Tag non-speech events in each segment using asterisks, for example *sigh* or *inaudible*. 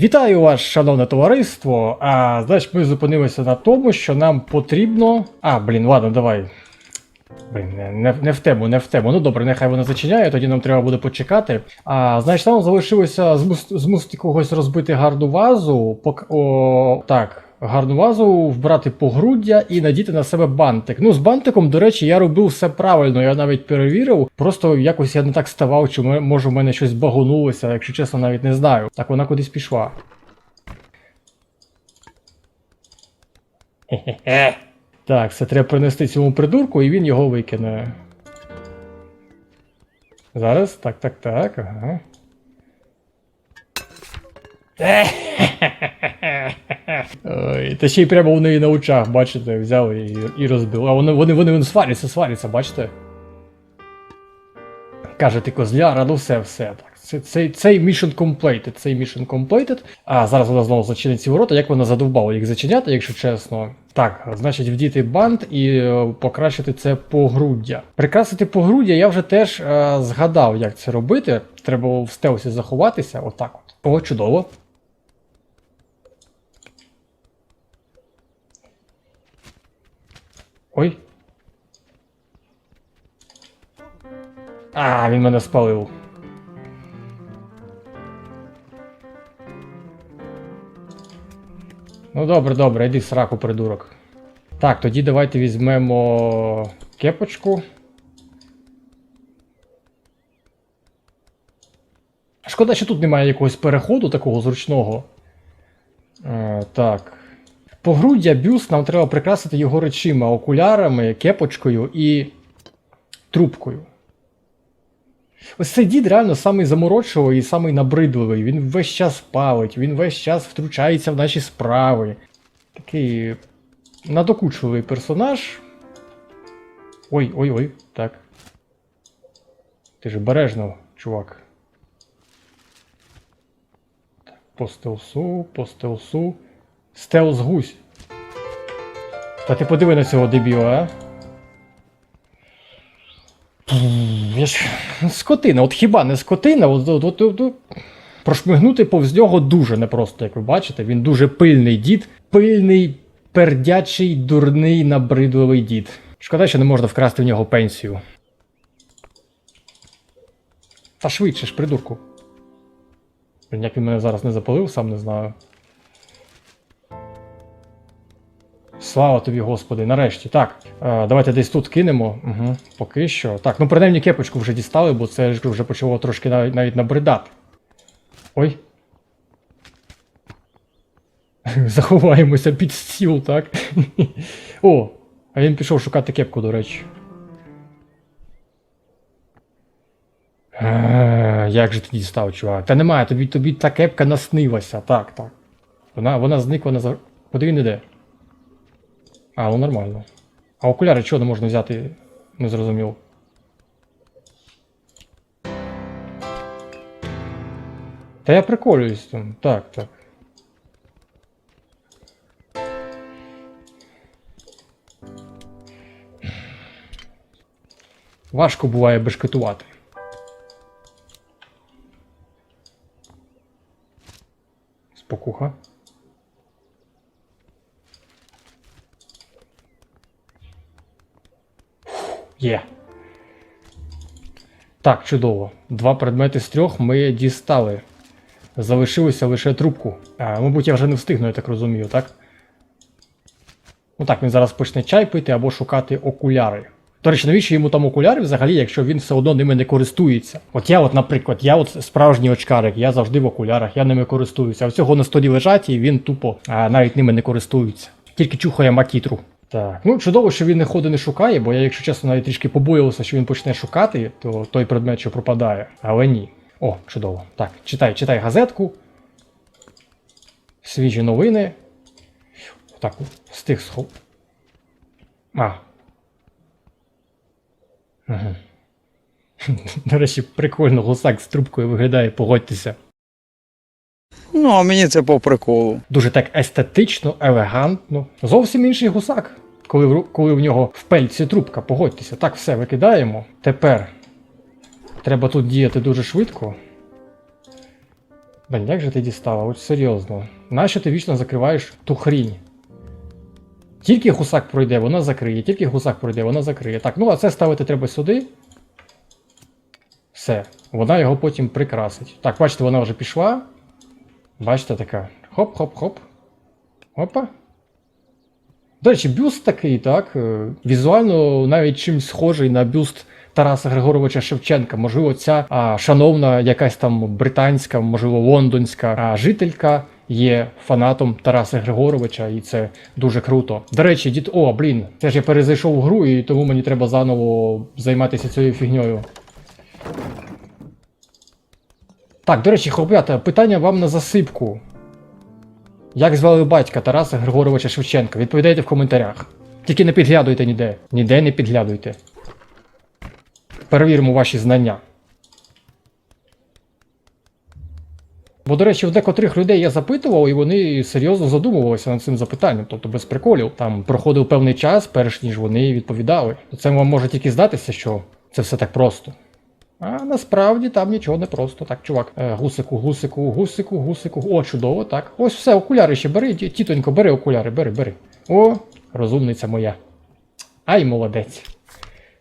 Вітаю вас, шановне товариство. А знаєш, ми зупинилися на тому, що нам потрібно. А, блін, ладно, давай. Блін, не, не, в тему, не в тему. Ну добре, нехай вона зачиняє, тоді нам треба буде почекати. А, значить, нам залишилося змус- змусити когось розбити гарну вазу. Пок... О, так, гарну вазу, вбрати погруддя і надіти на себе бантик. Ну, з бантиком, до речі, я робив все правильно, я навіть перевірив. Просто якось я не так ставав, чи може в мене щось багонулося, якщо чесно, навіть не знаю. Так вона кудись пішла. Хе-хе-хе. Так, це треба принести цьому придурку, і він його викине. Зараз, так, так, так, ага. Ой, та ще й прямо у неї на очах, бачите, взяли і, і розбили. А вони, вони, вони, сваряться, сваряться, бачите? Каже, ти козляра, ну все, все. Так. Це, цей, цей mission completed, цей mission completed. А зараз вона знову зачинить ці ворота, як вона задовбала їх зачиняти, якщо чесно. Так, значить, вдіти бант і е, покращити це погруддя. Прикрасити погруддя я вже теж е, згадав, як це робити. Треба в стелсі заховатися, отак от. О, чудово. Ой. А, він мене спалив. Ну добре, добре, йди сраку, придурок. Так, тоді давайте візьмемо кепочку. Шкода, що тут немає якогось переходу такого зручного. Е, так. Погруддя бюст нам треба прикрасити його речима, окулярами, кепочкою і трубкою. Ось цей дід реально самий заморочливий і самий набридливий. Він весь час палить, він весь час втручається в наші справи. Такий надокучливий персонаж. Ой, ой, ой, так. Ти ж бережно, чувак. Так, по стелсу, по стелсу. Стелс гусь. Та ти подиви на цього дебіла, а? Я ж скотина, от хіба не скотина, от, от, от, от, прошмигнути повз нього дуже непросто, як ви бачите. Він дуже пильний дід, пильний, пердячий, дурний, набридливий дід. Шкода, що не можна вкрасти в нього пенсію. Та швидше ж, придурку. Як він мене зараз не запалив, сам не знаю. Слава тобі, Господи, нарешті. Так, е, давайте десь тут кинемо. Угу, поки що. Так, ну принаймні кепочку вже дістали, бо це вже почало трошки навіть, навіть набридати. Ой. *laughs* Заховаємося під стіл, так? *laughs* О, а він пішов шукати кепку, до речі. Е, Як же ти дістав, чувак? Та немає, тобі, тобі та кепка наснилася. Так, так. Вона, вона зникла на. Куди іде? А, ну нормально. А окуляри чого не можна взяти? Не зрозумів. Та я приколююсь там. Так, так. Важко буває бешкетувати. Спокуха. Є. Так, чудово. Два предмети з трьох ми дістали. Залишилося лише трубку. А, мабуть, я вже не встигну, я так розумію, так? Ну так, він зараз почне чай пити або шукати окуляри. До речі, навіщо йому там окуляри взагалі, якщо він все одно ними не користується? От я, от, наприклад, я от справжній очкарик, я завжди в окулярах, я ними користуюся. А всього на столі лежать і він тупо а, навіть ними не користується. Тільки чухає макітру. Так, ну чудово, що він не ходить не шукає, бо я, якщо чесно, навіть трішки побоювався, що він почне шукати, то той предмет, що пропадає. Але ні. О, чудово. Так, читай, читай газетку. Свіжі новини. Так, встиг схов. А. Угу. До речі, прикольно гусак з трубкою виглядає, погодьтеся. Ну, а мені це по приколу. Дуже так естетично, елегантно. Зовсім інший гусак. Коли, в коли в нього в пельці трубка, погодьтеся. Так, все, викидаємо. Тепер треба тут діяти дуже швидко. Блін, як же ти дістала? От серйозно. Нащо ти вічно закриваєш ту хрінь? Тільки гусак пройде, вона закриє, тільки гусак пройде, вона закриє. Так, ну а це ставити треба сюди. Все. Вона його потім прикрасить. Так, бачите, вона вже пішла. Бачите, така. Хоп-хоп-хоп. Опа. До речі, бюст такий, так. е, Візуально навіть чимсь схожий на бюст Тараса Григоровича Шевченка. Можливо, ця а, шановна якась там британська, можливо, лондонська а, жителька є фанатом Тараса Григоровича, і це дуже круто. До речі, дід. О, блін, це ж я перезайшов в гру, і тому мені треба заново займатися цією фігньою. Так, до речі, хлоп'ята, питання вам на засипку. Як звали батька Тараса Григоровича Шевченка? Відповідайте в коментарях. Тільки не підглядуйте ніде. Ніде не підглядуйте. Перевіримо ваші знання. Бо, до речі, в декотрих людей я запитував, і вони серйозно задумувалися над цим запитанням, тобто без приколів. Там проходив певний час, перш ніж вони відповідали. Це вам може тільки здатися, що це все так просто. А насправді там нічого не просто. Так, чувак, е, гусику, гусику, гусику, гусику. О, чудово, так. Ось все, окуляри ще бери, тітонько, бери окуляри, бери, бери. О, розумниця моя. Ай, молодець.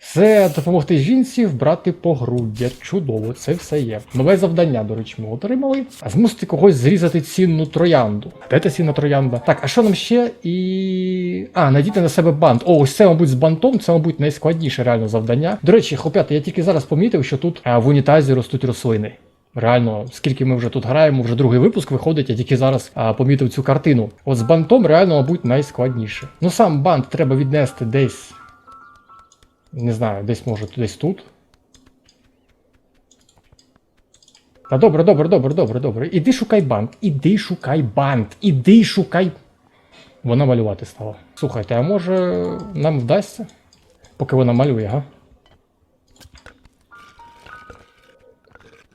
Це допомогти жінці вбрати погруддя. Чудово, це все є. Нове завдання, до речі, ми отримали. Змусити когось зрізати цінну троянду. Де та цінна троянда? Так, а що нам ще? І. А, надіти на себе бант. О, ось це, мабуть, з бантом, це, мабуть, найскладніше реально завдання. До речі, хлопята, я тільки зараз помітив, що тут в унітазі ростуть рослини. Реально, скільки ми вже тут граємо, вже другий випуск виходить, я тільки зараз а, помітив цю картину. От з бантом реально, мабуть, найскладніше. Ну сам бант треба віднести десь. Не знаю, десь може десь тут. Та добре, добре, добре, добре, добре. Іди шукай бант, іди шукай бант, іди шукай. Вона малювати стала. Слухайте, а може нам вдасться? Поки вона малює, га?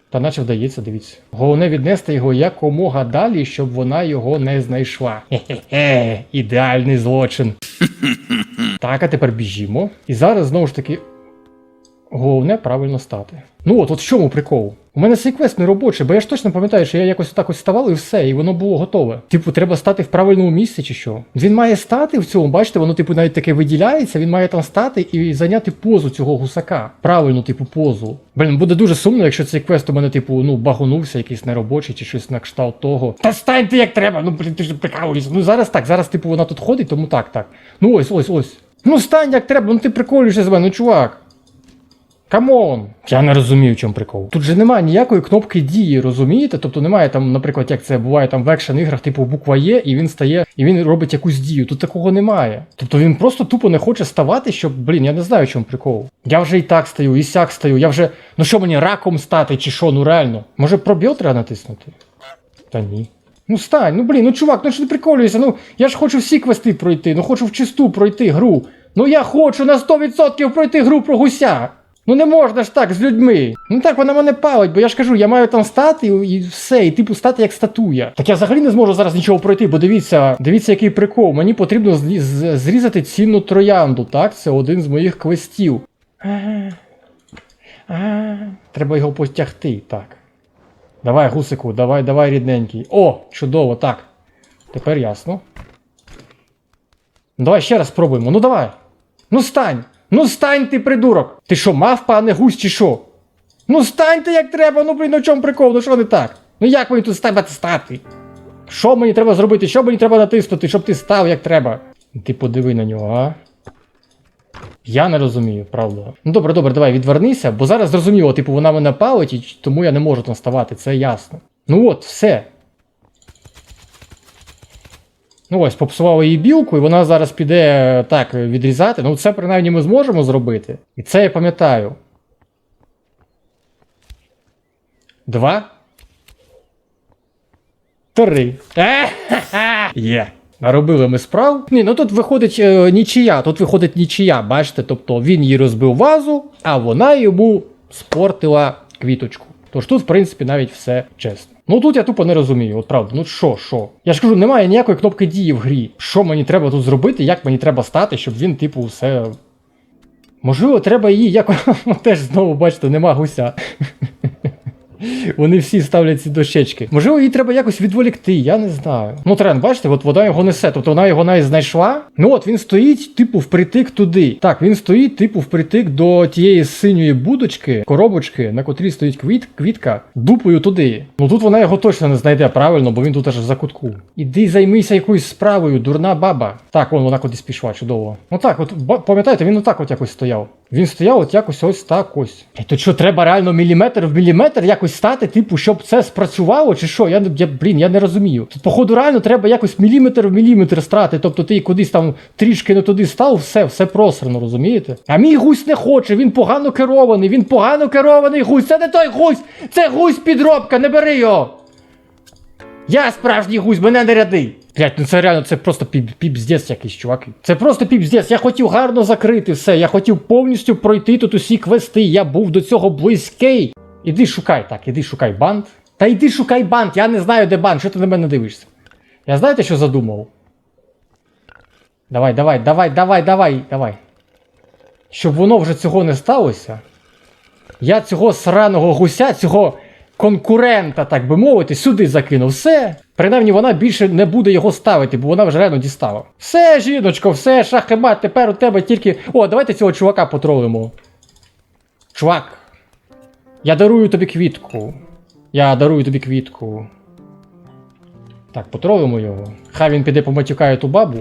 Та наче вдається, дивіться. Головне віднести його якомога далі, щоб вона його не знайшла. Хе-хе-хе, ідеальний злочин. *laughs* Так, а тепер біжімо. І зараз знову ж таки. Головне правильно стати. Ну от, от в чому прикол? У мене цей квест не робочий, бо я ж точно пам'ятаю, що я якось так ось ставав і все, і воно було готове. Типу, треба стати в правильному місці чи що? Він має стати в цьому, бачите, воно, типу, навіть таке виділяється, він має там стати і зайняти позу цього гусака. Правильну, типу, позу. Блін, буде дуже сумно, якщо цей квест у мене, типу, ну, багонувся, якийсь неробочий чи щось на кшталт того. Та стань ти як треба, ну блін, ти ж прикалуєшся. Ну зараз так, зараз, типу, вона тут ходить, тому так, так. Ну ось, ось, ось. Ну стань як треба, ну ти приколюєшся з мене, ну чувак. Камон! Я не розумію, в чому прикол. Тут же немає ніякої кнопки дії, розумієте? Тобто немає там, наприклад, як це буває там в екшен іграх, типу буква Є, і він стає, і він робить якусь дію. Тут такого немає. Тобто він просто тупо не хоче ставати, щоб, блін, я не знаю, в чому прикол. Я вже і так стою, і сяк стою. Я вже. Ну що мені раком стати, чи що, ну реально? Може пробіл треба натиснути? Та ні. Ну стань, ну блін, ну чувак, ну що ти приколюєшся? Ну я ж хочу всі квести пройти, ну хочу в чисту пройти гру. Ну я хочу на 100% пройти гру про гуся. Ну не можна ж так з людьми. Ну так вона мене палить, бо я ж кажу, я маю там стати і все, і типу стати як статуя. Так я взагалі не зможу зараз нічого пройти, бо дивіться, дивіться, який прикол. Мені потрібно зрізати цінну троянду, так? Це один з моїх квестів. Ага. Ага. Треба його потягти, так. Давай, гусику, давай, давай, рідненький. О, чудово, так. Тепер ясно. Ну, Давай ще раз спробуємо. Ну давай. Ну стань! Ну стань ти, придурок! Ти що, мавпа, а не гусь чи що? Ну стань ти як треба, ну блін, ну чому прикол, ну що не так? Ну як мені тут тебе стати? Що мені треба зробити? Що мені треба натиснути, щоб ти став як треба? Ти подиви на нього, а? Я не розумію, правда. Ну добре, добре, давай відвернися, бо зараз зрозуміло, типу, вона мене палить, і тому я не можу там ставати, це ясно. Ну от, все. Ну ось, попсували її білку, і вона зараз піде е, так відрізати. Ну, це принаймні ми зможемо зробити. І це я пам'ятаю. Два. Три. Є. Наробили ми справ. Ні, ну тут виходить е, нічия, тут виходить нічия, бачите, тобто він їй розбив вазу, а вона йому спортила квіточку. Тож тут, в принципі, навіть все чесно. Ну тут я тупо не розумію, от правда, ну що, що? Я ж кажу, немає ніякої кнопки дії в грі. Що мені треба тут зробити, як мені треба стати, щоб він, типу, все. Можливо, треба її якось. *laughs* Теж знову, бачите, нема гуся. Вони всі ставлять ці дощечки. Можливо, їй треба якось відволікти, я не знаю. Ну, Трен, бачите, от вона його несе, тобто вона його навіть знайшла. Ну от він стоїть, типу, впритик туди. Так, він стоїть, типу, впритик до тієї синьої будочки, коробочки, на котрій стоїть квіт, квітка, дупою туди. Ну тут вона його точно не знайде правильно, бо він тут аж в закутку. Іди займися якоюсь справою, дурна баба. Так, вон вона кудись пішла, чудово. Ну так, от пам'ятаєте, він отак от якось стояв. Він стояв от якось ось так ось. Е, То що, треба реально міліметр в міліметр якось стати, типу, щоб це спрацювало, чи що? Я, я блін, я не розумію. Тут, походу, реально треба якось міліметр в міліметр страти. Тобто ти кудись там трішки не туди став, все, все просрано, розумієте? А мій гусь не хоче, він погано керований, він погано керований гусь. Це не той гусь! Це гусь підробка, не бери його! Я справжній гусь, мене не ряди. Блять, ну це реально, це просто піп, піпздець якийсь, чуваки. Це просто піпздець. Я хотів гарно закрити все. Я хотів повністю пройти тут усі квести. Я був до цього близький. Іди шукай, так, іди шукай банд. Та йди шукай банд, я не знаю, де банд, що ти на мене дивишся. Я знаєте, що задумав? Давай, давай, давай, давай, давай, давай. Щоб воно вже цього не сталося. Я цього сраного гуся, цього конкурента, так би мовити, сюди закинув. Все. Принаймні вона більше не буде його ставити, бо вона вже реально дістала. Все, жіночко, все, шахемат, тепер у тебе тільки. О, давайте цього чувака потролимо. Чувак. Я дарую тобі квітку. Я дарую тобі квітку. Так, потролимо його. Хай він піде поматюкає ту бабу.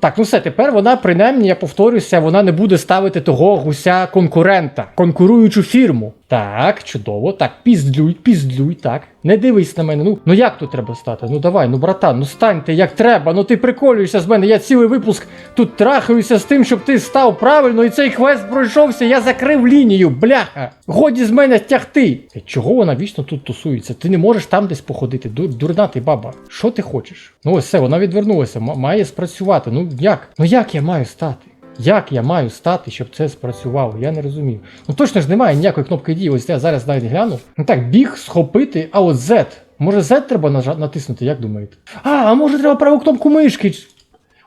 Так, ну все, тепер вона, принаймні, я повторюся, вона не буде ставити того гуся конкурента, конкуруючу фірму. Так, чудово, так, піздлюй, піздлюй, так. Не дивись на мене. Ну, ну як тут треба стати? Ну давай, ну братан, ну станьте як треба. Ну ти приколюєшся з мене. Я цілий випуск тут трахаюся з тим, щоб ти став правильно, і цей квест пройшовся. Я закрив лінію, бляха. Годі з мене тягти. Е, Чого вона вічно тут тусується? Ти не можеш там десь походити. Ду- Дурна ти баба. Що ти хочеш? Ну ось все, вона відвернулася. М- має спрацювати. Ну як? Ну як я маю стати? Як я маю стати, щоб це спрацювало? Я не розумію. Ну точно ж немає ніякої кнопки дії. Ось я зараз навіть гляну. Ну так, біг, схопити, а от Z. Може Z треба натиснути, як думаєте? А, а може треба праву кнопку мишки?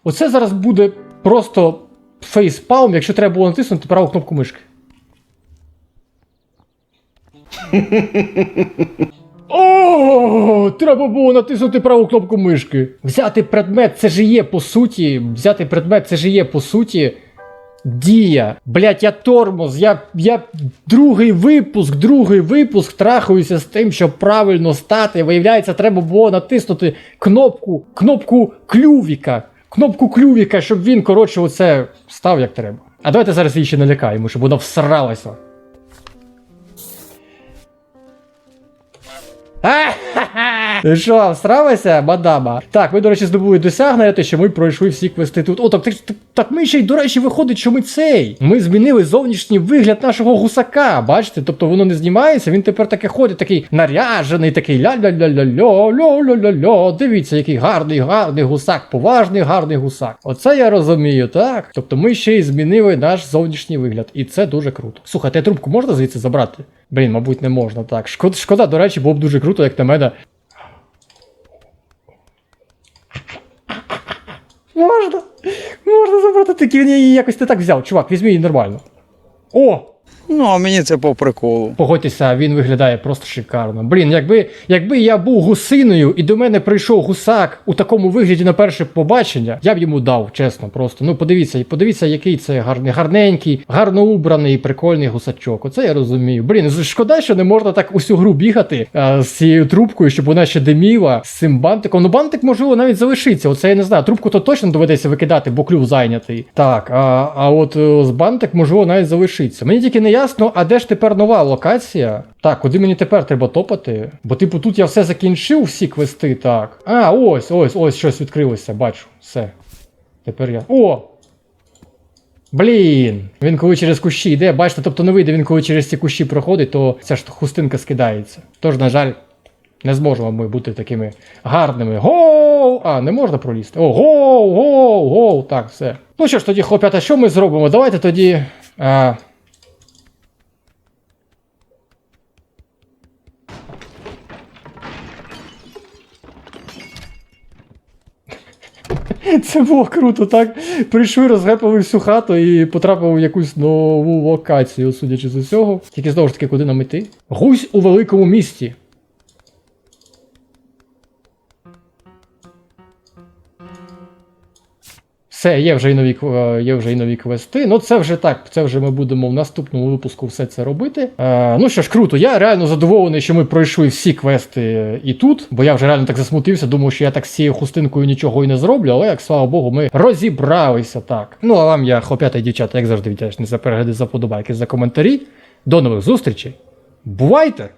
Оце зараз буде просто фейспалм, якщо треба було натиснути праву кнопку мишки. О, треба було натиснути праву кнопку мишки. Взяти предмет, це ж є по суті. Взяти предмет, це ж є по суті. Дія. Блять, я тормоз. Я, я другий випуск, другий випуск трахаюся з тим, щоб правильно стати. Виявляється, треба було натиснути кнопку, кнопку клювіка. Кнопку клювіка, щоб він, коротше, оце став як треба. А давайте зараз її ще налякаємо, щоб вона всралася. 哎。Що, всралася, мадама? Так, ми, до речі, здобули досягнення, те, що ми пройшли всі квести тут. О, так, так, так, ми ще й, до речі, виходить, що ми цей. Ми змінили зовнішній вигляд нашого гусака. Бачите? Тобто воно не знімається, він тепер таке ходить, такий наряжений, такий ля-ля-ля-ля-ля, ля-ля-ля-ля. Дивіться, який гарний, гарний гусак, поважний, гарний гусак. Оце я розумію, так? Тобто ми ще й змінили наш зовнішній вигляд, і це дуже круто. Слухайте, трубку можна звідси забрати? Блін, мабуть, не можна так. Шкода, шкода, до речі, було б дуже круто, як на мене. Можна. Можна забрати такі, він її якось не так взяв. Чувак, візьми її нормально. О! Ну, а мені це по приколу. Погодьтеся, він виглядає просто шикарно. Блін, якби, якби я був гусиною і до мене прийшов гусак у такому вигляді на перше побачення, я б йому дав, чесно, просто. Ну подивіться, подивіться, який це гарний, гарненький, гарно убраний, прикольний гусачок. Оце я розумію. Блін, шкода, що не можна так усю гру бігати а, з цією трубкою, щоб вона ще диміла з цим бантиком. Ну бантик, можливо, навіть залишиться. Оце я не знаю. Трубку то точно доведеться викидати, бо клюв зайнятий. Так, а, а от е, з бантик, можливо, навіть залишиться. Мені тільки не ясно, а де ж тепер нова локація? Так, куди мені тепер треба топати? Бо, типу, тут я все закінчив, всі квести, так. А, ось, ось, ось щось відкрилося, бачу. Все. Тепер я. О! Блін! Він коли через кущі йде, бачите, тобто не вийде він, коли через ці кущі проходить, то ця ж хустинка скидається. Тож, на жаль, не зможемо ми бути такими гарними. Гоу! А, не можна пролізти. О, гоу, гоу, гоу. Так, все. Ну що ж тоді, хлопята, що ми зробимо? Давайте тоді. А... Це було круто, так? Прийшли, розгепили всю хату і потрапили в якусь нову локацію, судячи з усього. Тільки знову ж таки, куди нам іти? Гусь у великому місті. Все, є вже і нові, є вже і нові квести. Ну, це вже так. Це вже ми будемо в наступному випуску все це робити. Е, ну що ж, круто, я реально задоволений, що ми пройшли всі квести і тут, бо я вже реально так засмутився. Думав, що я так з цією хустинкою нічого і не зроблю, але як слава Богу, ми розібралися так. Ну а вам я, хлоп'ята і дівчата, як завжди, вдячний за перегляди, за подобайки, за коментарі. До нових зустрічей. Бувайте!